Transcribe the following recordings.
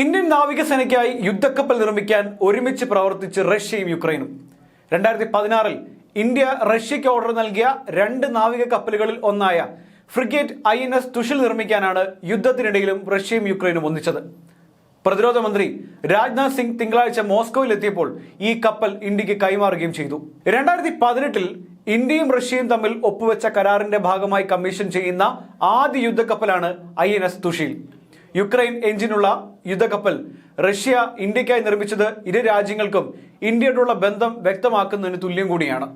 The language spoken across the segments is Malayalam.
ഇന്ത്യൻ നാവികസേനയ്ക്കായി യുദ്ധക്കപ്പൽ നിർമ്മിക്കാൻ ഒരുമിച്ച് പ്രവർത്തിച്ച് റഷ്യയും യുക്രൈനും. രണ്ടായിരത്തി പതിനാറിൽ ഇന്ത്യ റഷ്യയ്ക്ക് ഓർഡർ നൽകിയ രണ്ട് നാവിക കപ്പലുകളിൽ ഒന്നായ frigate I N S Tushil നിർമ്മിക്കാനാണ് യുദ്ധത്തിനിടയിലും റഷ്യയും യുക്രൈനും ഒന്നിച്ചത്. പ്രതിരോധ മന്ത്രി രാജ്നാഥ് സിംഗ് തിങ്കളാഴ്ച മോസ്കോയിൽ എത്തിയപ്പോൾ ഈ കപ്പൽ ഇന്ത്യയ്ക്ക് കൈമാറുകയും ചെയ്തു. രണ്ടായിരത്തി പതിനെട്ടിൽ ഇന്ത്യയും റഷ്യയും തമ്മിൽ ഒപ്പുവെച്ച കരാറിന്റെ ഭാഗമായി കമ്മീഷൻ ചെയ്യുന്ന ആദ്യ യുദ്ധക്കപ്പലാണ് I N S Tushil. Ukraine എഞ്ചിനുള്ള യുദ്ധക്കപ്പൽ റഷ്യ ഇന്ത്യക്കായി നിർമ്മിച്ചത് ഇരു രാജ്യങ്ങൾക്കും ഇന്ത്യയോടുള്ള ബന്ധം വ്യക്തമാക്കുന്നതിന് തുല്യം കൂടിയാണ്.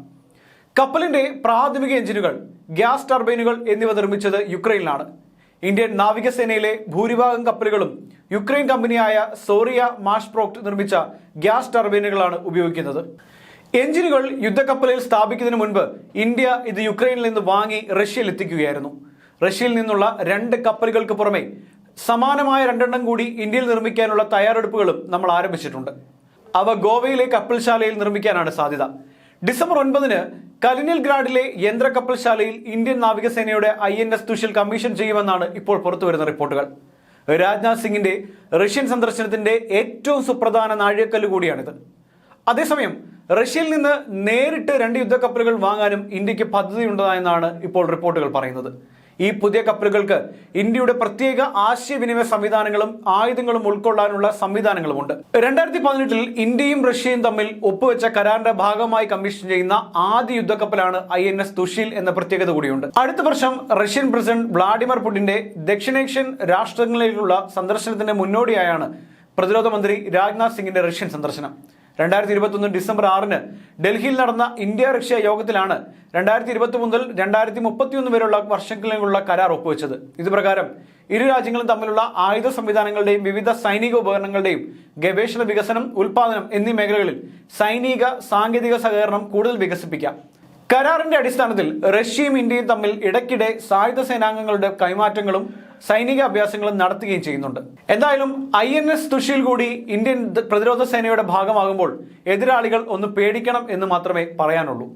കപ്പലിന്റെ പ്രാഥമിക എഞ്ചിനുകൾ ഗ്യാസ് ടർബൈനുകൾ എന്നിവ നിർമ്മിച്ചത് യുക്രൈനിലാണ്. ഇന്ത്യൻ നാവികസേനയിലെ ഭൂരിഭാഗം കപ്പലുകളും യുക്രൈൻ കമ്പനിയായ സോറിയ മാഷ്പ്രോക്ട് നിർമ്മിച്ച ഗ്യാസ് ടർബൈനുകളാണ് ഉപയോഗിക്കുന്നത്. എഞ്ചിനുകൾ യുദ്ധക്കപ്പലിൽ സ്ഥാപിക്കുന്നതിന് മുൻപ് ഇന്ത്യ ഇത് യുക്രൈനിൽ നിന്ന് വാങ്ങി റഷ്യയിൽ എത്തിക്കുകയായിരുന്നു. റഷ്യയിൽ നിന്നുള്ള രണ്ട് കപ്പലുകൾക്ക് പുറമെ സമാനമായ രണ്ടെണ്ണം കൂടി ഇന്ത്യയിൽ നിർമ്മിക്കാനുള്ള തയ്യാറെടുപ്പുകളും നമ്മൾ ആരംഭിച്ചിട്ടുണ്ട്. അവ ഗോവയിലെ കപ്പൽശാലയിൽ നിർമ്മിക്കാനാണ് സാധ്യത. ഡിസംബർ ഒൻപതിന് കലിനിൽ ഗ്രാഡിലെ യന്ത്ര കപ്പൽശാലയിൽ ഇന്ത്യൻ നാവികസേനയുടെ I N S Tushil commission ചെയ്യുമെന്നാണ് ഇപ്പോൾ പുറത്തുവരുന്ന റിപ്പോർട്ടുകൾ. രാജ്നാഥ് സിംഗിന്റെ റഷ്യൻ സന്ദർശനത്തിന്റെ ഏറ്റവും സുപ്രധാന നാഴികക്കല്ല് കൂടിയാണിത്. അതേസമയം റഷ്യയിൽ നിന്ന് നേരിട്ട് രണ്ട് യുദ്ധക്കപ്പലുകൾ വാങ്ങാനും ഇന്ത്യയ്ക്ക് പദ്ധതിയുണ്ടെന്നാണ് ഇപ്പോൾ റിപ്പോർട്ടുകൾ പറയുന്നത്. ഈ പുതിയ കപ്പലുകൾക്ക് ഇന്ത്യയുടെ പ്രത്യേക ആശയവിനിമയ സംവിധാനങ്ങളും ആയുധങ്ങളും ഉൾക്കൊള്ളാനുള്ള സംവിധാനങ്ങളുമുണ്ട്. രണ്ടായിരത്തി പതിനെട്ടിൽ ഇന്ത്യയും റഷ്യയും തമ്മിൽ ഒപ്പുവെച്ച കരാറിന്റെ ഭാഗമായി കമ്മീഷൻ ചെയ്യുന്ന ആദ്യ യുദ്ധക്കപ്പലാണ് ഐ എൻ എസ് തുഷീൽ എന്ന പ്രത്യേകത കൂടിയുണ്ട്. അടുത്ത വർഷം റഷ്യൻ പ്രസിഡന്റ് വ്ളാഡിമിർ പുടിന്റെ ദക്ഷിണേഷ്യൻ രാഷ്ട്രങ്ങളിലേക്കുള്ള സന്ദർശനത്തിന്റെ മുന്നോടിയായാണ് പ്രതിരോധ മന്ത്രി രാജ്നാഥ് സിംഗിന്റെ റഷ്യൻ സന്ദർശനം. രണ്ടായിരത്തി ഇരുപത്തൊന്ന് ഡിസംബർ ആറിന് ഡൽഹിയിൽ നടന്ന ഇന്ത്യ റഷ്യ യോഗത്തിലാണ് രണ്ടായിരത്തി ഇരുപത്തി മുതൽ രണ്ടായിരത്തി മുപ്പത്തിയൊന്ന് വരെയുള്ള വർഷങ്ങളിലുള്ള കരാർ ഒപ്പുവെച്ചത്. ഇതുപ്രകാരം ഇരു രാജ്യങ്ങളും തമ്മിലുള്ള ആയുധ സംവിധാനങ്ങളുടെയും വിവിധ സൈനിക ഉപകരണങ്ങളുടെയും ഗവേഷണ വികസനം ഉൽപാദനം എന്നീ മേഖലകളിൽ സൈനിക സാങ്കേതിക സഹകരണം കൂടുതൽ വികസിപ്പിക്കാം. കരാറിന്റെ അടിസ്ഥാനത്തിൽ റഷ്യയും ഇന്ത്യയും തമ്മിൽ ഇടയ്ക്കിടെ സായുധ സേനാംഗങ്ങളുടെ കൈമാറ്റങ്ങളും സൈനിക അഭ്യാസങ്ങളും നടത്തുകയും ചെയ്യുന്നുണ്ട്. എന്തായാലും ഐ എൻ എസ് തുഷിയിൽ കൂടി ഇന്ത്യൻ പ്രതിരോധ സേനയുടെ ഭാഗമാകുമ്പോൾ എതിരാളികൾ ഒന്ന് പേടിക്കണം എന്ന് മാത്രമേ പറയാനുള്ളൂ.